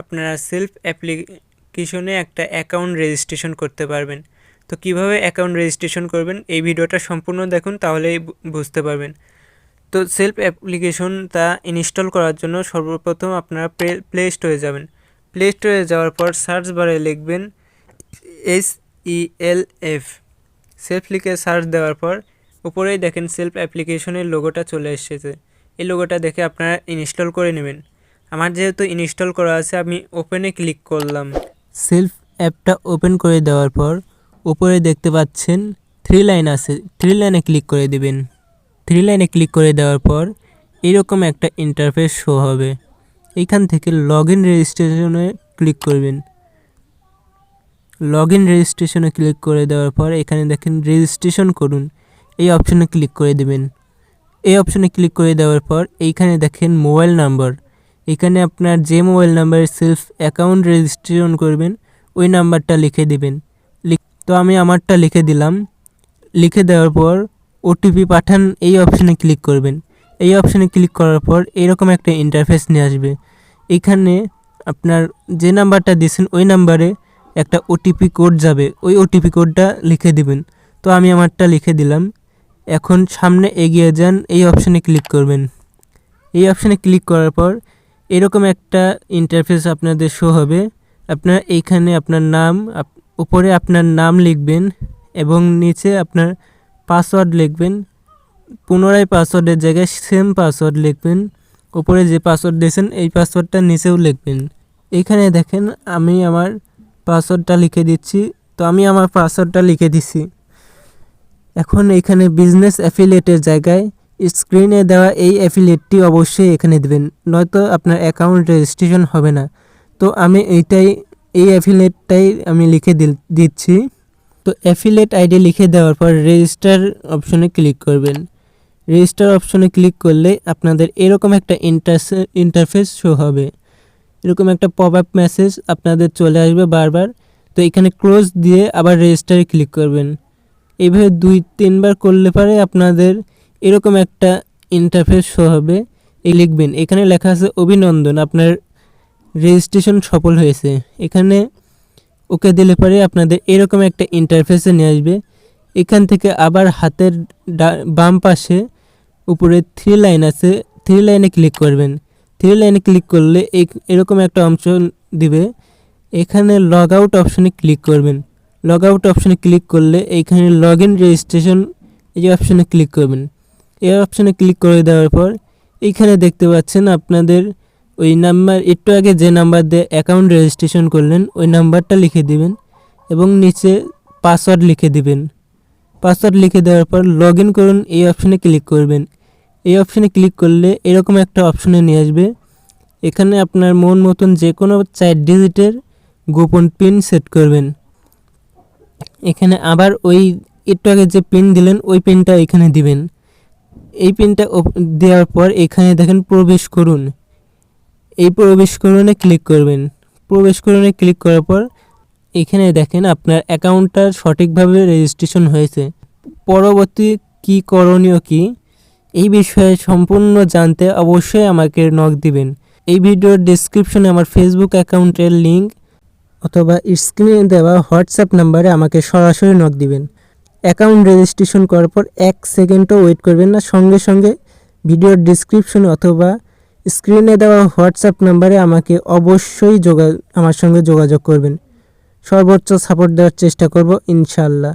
আপনারা সেলফ অ্যাপ্লিকেশনে একটা অ্যাকাউন্ট রেজিস্ট্রেশন করতে পারবেন। তো কীভাবে অ্যাকাউন্ট রেজিস্ট্রেশন করবেন? এই ভিডিওটা সম্পূর্ণ দেখুন, তাহলেই বুঝতে পারবেন। তো সেলফ অ্যাপ্লিকেশন তা ইনস্টল করার জন্য সর্বপ্রথম আপনারা প্লে স্টোরে যাবেন। প্লে স্টোরে যাওয়ার পর সার্চ বারে লিখবেন S E L F self লিখে সার্চ দেওয়ার পর উপরেই দেখেন সেলফ অ্যাপ্লিকেশনের লোগোটা চলে এসেছে। এই লোগোটা দেখে আপনারা ইনস্টল করে নেবেন। আমার যেহেতু ইনস্টল করা আছে, আমি ওপেনে ক্লিক করলাম। সেলফ অ্যাপটা ওপেন করে দেওয়ার পর, উপরে দেখতে পাচ্ছেন থ্রি লাইন আছে থ্রি লাইনে ক্লিক করে দিবেন। থ্রি লাইনে ক্লিক করে দেওয়ার পর, এরকম একটা ইন্টারফেস শো হবে। এইখান থেকে লগ ইন রেজিস্ট্রেশনে ক্লিক করবেন। লগ ইন রেজিস্ট্রেশনে ক্লিক করে দেওয়ার পর, এখানে দেখেন রেজিস্ট্রেশন করুন। এই অপশনে ক্লিক করে দেবেন। এই অপশনে ক্লিক করে দেওয়ার পর, এইখানে দেখেন মোবাইল নাম্বার এখানে আপনার যে মোবাইল নাম্বারে সেলফ অ্যাকাউন্ট রেজিস্ট্রেশন করবেন, ওই নাম্বারটা লিখে দিবেন। তো আমি আমারটা লিখে দিলাম। লিখে দেওয়ার পর ওটিপি পাঠান, এই অপশানে ক্লিক করবেন। এই অপশানে ক্লিক করার পর এরকম একটা ইন্টারফেস নিয়ে আসবে। এখানে আপনার যে নাম্বারটা দিয়েছেন, ওই নাম্বারে একটা ওটিপি কোড যাবে। ওই ওটিপি কোডটা লিখে দিবেন। তো আমি আমারটা লিখে দিলাম। এখন সামনে এগিয়ে যান, এই অপশানে ক্লিক করবেন। এই অপশানে ক্লিক করার পর এরকম একটা ইন্টারফেস আপনাদের শো হবে। আপনার এইখানে আপনার নাম উপরে আপনার নাম লিখবেন এবং নিচে আপনার পাসওয়ার্ড লিখবেন। পুনরায় পাসওয়ার্ডের জায়গায় সেম পাসওয়ার্ড লিখবেন। উপরে যে পাসওয়ার্ড দিয়েছেন, এই পাসওয়ার্ডটা নিচেও লিখবেন। এখানে দেখেন, আমি আমার পাসওয়ার্ডটা লিখে দিচ্ছি। তো আমি আমার পাসওয়ার্ডটা লিখে দিচ্ছি এখন এখানে বিজনেস অ্যাফিলিয়েটের জায়গায় স্ক্রিনে দেওয়া এই অ্যাফিলিয়েটটি অবশ্যই এখানে দেবেন, নয়তো আপনার অ্যাকাউন্ট রেজিস্ট্রেশন হবে না। তো আমি এইটাই, এই অ্যাফিলিয়েটটাই আমি লিখে দিচ্ছি। তো অ্যাফিলিয়েট আইডি লিখে দেওয়ার পর রেজিস্টার অপশনে ক্লিক করবেন। রেজিস্টার অপশনে ক্লিক করলে আপনাদের এরকম একটা ইন্টারফেস শো হবে। এরকম একটা পপ আপ মেসেজ আপনাদের চলে আসবে বারবার। তো এখানে ক্লোজ দিয়ে আবার রেজিস্টারে ক্লিক করবেন। এইভাবে দুই, তিনবার করলে পরে আপনাদের এরকম একটা ইন্টারফেস শো হবে। এই লিখবেন, এখানে লেখা আছে, অভিনন্দন, আপনার রেজিস্ট্রেশন সফল হয়েছে। এখানে ওকে দিলে পরে আপনাদের এরকম একটা ইন্টারফেসে নিয়ে আসবে। এখান থেকে আবার হাতের বাম পাশে উপরে থ্রি লাইন আছে থ্রি লাইনে ক্লিক করবেন। থ্রি লাইনে ক্লিক করলে এরকম একটা অংশ দিবে। এখানে লগ আউট অপশনে ক্লিক করবেন। লগ আউট অপশনে ক্লিক করলে এইখানে লগ ইন রেজিস্ট্রেশন এই অপশনে ক্লিক করবেন। এই অপশানে ক্লিক করে দেওয়ার পর এইখানে দেখতে পাচ্ছেন আপনাদের ওই নাম্বার, একটু আগে যে নাম্বার দিয়ে অ্যাকাউন্ট রেজিস্ট্রেশন করলেন, ওই নাম্বারটা লিখে দিবেন এবং নিচে পাসওয়ার্ড লিখে দিবেন। পাসওয়ার্ড লিখে দেওয়ার পর লগ করুন, এই অপশানে ক্লিক করবেন। এই অপশানে ক্লিক করলে এরকম একটা অপশনে নিয়ে আসবে। এখানে আপনার মন মতন যে কোনো চার ডিজিটের গোপন পিন সেট করবেন। এখানে আবার ওই একটু আগে যে পিন দিলেন, ওই পিনটা এখানে দিবেন। এই পিনটা দেওয়ার পর এখানে দেখেন প্রবেশ করুন। এই প্রবেশ করুনে ক্লিক করবেন। প্রবেশ করুনে ক্লিক করার পর এখানে দেখেন আপনার অ্যাকাউন্টটা সঠিকভাবে রেজিস্ট্রেশন হয়েছে। পরবর্তী কি করণীয় কি? এই বিষয়ে সম্পূর্ণ জানতে অবশ্যই আমাকে নক দিবেন। এই ভিডিওর ডিসক্রিপশনে আমার ফেসবুক অ্যাকাউন্টের লিঙ্ক অথবা স্ক্রিনে দেওয়া হোয়াটসঅ্যাপ নাম্বারে আমাকে সরাসরি নক দিবেন। অ্যাকাউন্ট রেজিস্ট্রেশন করার পর এক সেকেন্ডও ওয়েট করবেন না। সঙ্গে সঙ্গে ভিডিওর ডিসক্রিপশন অথবা স্ক্রিনে দেওয়া হোয়াটসঅ্যাপ নাম্বারে আমাকে অবশ্যই যোগা আমার সঙ্গে যোগাযোগ করবেন। সর্বোচ্চ সাপোর্ট দেওয়ার চেষ্টা করব ইনশাআল্লাহ।